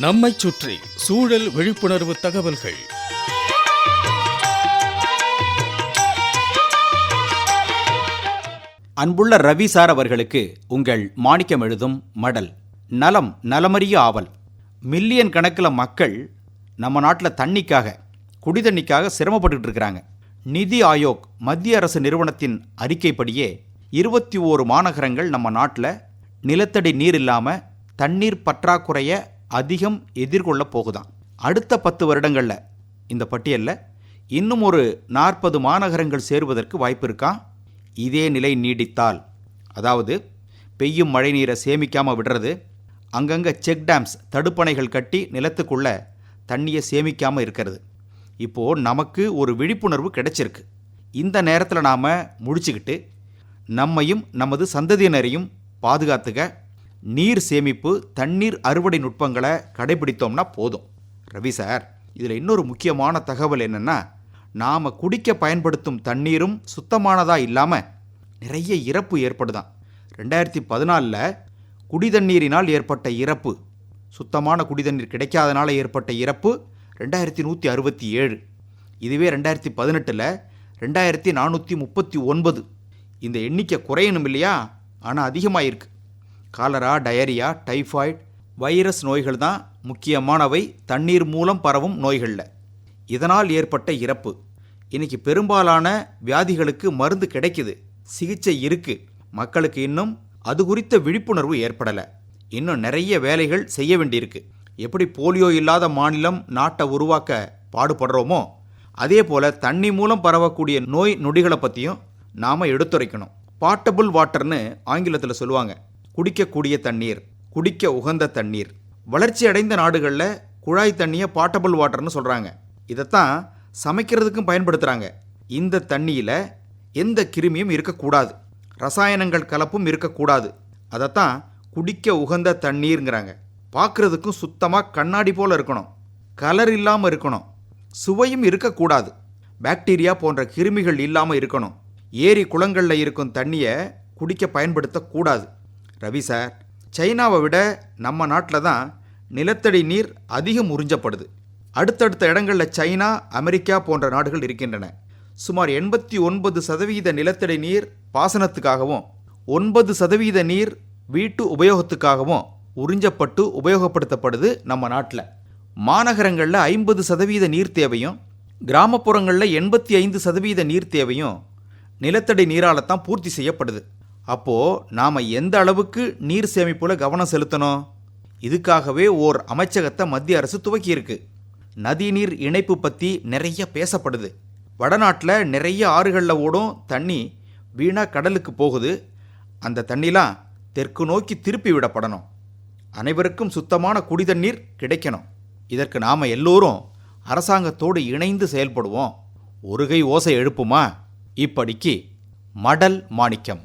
நம்மைச் சுற்றி சூழல் விழிப்புணர்வு தகவல்கள். அன்புள்ள ரவி சார் அவர்களுக்கு உங்கள் மாணிக்கம் எழுதும் மடல் நலம் நலமறிய ஆவல். மில்லியன் கணக்கில் மக்கள் நம்ம நாட்டில் தண்ணிக்காக குடி தண்ணிக்காக சிரமப்பட்டுட்டு இருக்கிறாங்க. நிதி ஆயோக் மத்திய அரசு நிறுவனத்தின் அறிக்கைப்படியே இருபத்தி ஓரு மாநகரங்கள் நம்ம நாட்டில் நிலத்தடி நீர் இல்லாமல் தண்ணீர் பற்றாக்குறைய அதிகம் எதிர்கொள்ள போகுதாம். அடுத்த பத்து வருடங்களில் இந்த பட்டியலில் இன்னும் ஒரு நாற்பது மாநகரங்கள் சேருவதற்கு வாய்ப்பு இருக்கா? இதே நிலை நீடித்தால் அதாவது பெய்யும் மழை நீரை சேமிக்காமல் விடுறது அங்கங்கே செக் டேம்ஸ் தடுப்பணைகள் கட்டி நிலத்துக்குள்ள தண்ணியை சேமிக்காமல் இருக்கிறது. இப்போது நமக்கு ஒரு விழிப்புணர்வு கிடைச்சிருக்கு. இந்த நேரத்தில் நாம் முடிச்சுக்கிட்டு நம்மையும் நமது சந்ததியினரையும் பாதுகாத்துக்க நீர் சேமிப்பு தண்ணீர் அறுவடை நுட்பங்களை கடைபிடித்தோம்னா போதும். ரவி சார் இதில் இன்னொரு முக்கியமான தகவல் என்னென்னா நாம் குடிக்க பயன்படுத்தும் தண்ணீரும் சுத்தமானதாக இல்லாமல் நிறைய இறப்பு ஏற்படுதான். ரெண்டாயிரத்தி பதினாலில் குடிதண்ணீரினால் ஏற்பட்ட இறப்பு சுத்தமான குடிதண்ணீர் கிடைக்காதனால ஏற்பட்ட இறப்பு ரெண்டாயிரத்தி நூற்றி அறுபத்தி ஏழு இதுவே ரெண்டாயிரத்தி பதினெட்டில் ரெண்டாயிரத்தி நானூற்றி முப்பத்தி ஒன்பது இந்த எண்ணிக்கை குறையணும் இல்லையா? ஆனால் அதிகமாக இருக்குது காலரா டயரியா டைஃபாய்டு வைரஸ் நோய்கள் தான் முக்கியமானவை. தண்ணீர் மூலம் பரவும் நோய்களில். இதனால் ஏற்பட்ட இறப்பு. இன்னைக்கு பெரும்பாலான வியாதிகளுக்கு மருந்து கிடைக்குது. சிகிச்சை இருக்கு. மக்களுக்கு இன்னும் அது குறித்த விழிப்புணர்வு ஏற்படலை. இன்னும் நிறைய வேலைகள் செய்ய வேண்டியிருக்கு. எப்படி போலியோ இல்லாத மாநிலம் நாட்டை உருவாக்க பாடுபடுறோமோ அதே போல் தண்ணி மூலம் பரவக்கூடிய நோய் நொடிகளை பற்றியும் நாம் எடுத்துரைக்கணும். பாட்டபுள் வாட்டர்னு ஆங்கிலத்தில் சொல்லுவாங்க. குடிக்கக்கூடிய தண்ணீர் குடிக்க உகந்த தண்ணீர். வளர்ச்சி அடைந்த நாடுகளில் குழாய் தண்ணியை பாட்டபிள் வாட்டர்னு சொல்கிறாங்க இதைத்தான் சமைக்கிறதுக்கும் பயன்படுத்துகிறாங்க இந்த தண்ணியில் எந்த கிருமியும் இருக்கக்கூடாது. ரசாயனங்கள் கலப்பும் இருக்கக்கூடாது. அதைத்தான் குடிக்க உகந்த தண்ணீருங்கிறாங்க. பார்க்குறதுக்கும் சுத்தமாக கண்ணாடி போல் இருக்கணும். கலர் இல்லாமல் இருக்கணும். சுவையும் இருக்கக்கூடாது. பாக்டீரியா போன்ற கிருமிகள் இல்லாமல் இருக்கணும். ஏரி குளங்களில் இருக்கும் தண்ணியை குடிக்க பயன்படுத்தக்கூடாது. ரவி சார் சைனாவை விட நம்ம நாட்டில் தான் நிலத்தடி நீர் அதிகம் உறிஞ்சப்படுது. அடுத்தடுத்த இடங்களில் சைனா அமெரிக்கா போன்ற நாடுகள் இருக்கின்றன. சுமார் எண்பத்தி ஒன்பது சதவீத நிலத்தடி நீர் பாசனத்துக்காகவும் ஒன்பது சதவீத நீர் வீட்டு உபயோகத்துக்காகவும் உறிஞ்சப்பட்டு உபயோகப்படுத்தப்படுது நம்ம நாட்டில். மாநகரங்களில் ஐம்பது சதவீத நீர் தேவையும் கிராமப்புறங்களில் எண்பத்தி ஐந்து சதவீத நீர் தேவையும் நிலத்தடி நீரால் தான் பூர்த்தி செய்யப்படுது. அப்போது நாம் எந்த அளவுக்கு நீர் சேமிப்பில் கவனம் செலுத்தணும்? இதுக்காகவே ஓர் அமைச்சகத்தை மத்திய அரசு துவக்கியிருக்கு. நதிநீர் இணைப்பு பற்றி நிறைய பேசப்படுது. வடநாட்டில் நிறைய ஆறுகளில் ஓடும் தண்ணி வீணாக கடலுக்கு போகுது. அந்த தண்ணிலாம் தெற்கு நோக்கி திருப்பி விடப்படணும். அனைவருக்கும் சுத்தமான குடிதண்ணீர் கிடைக்கணும். இதற்கு நாம் எல்லோரும் அரசாங்கத்தோடு இணைந்து செயல்படுவோம். ஒரு கை ஓசை எழுப்புமா? இப்படிக்கு மடல் மாணிக்கம்.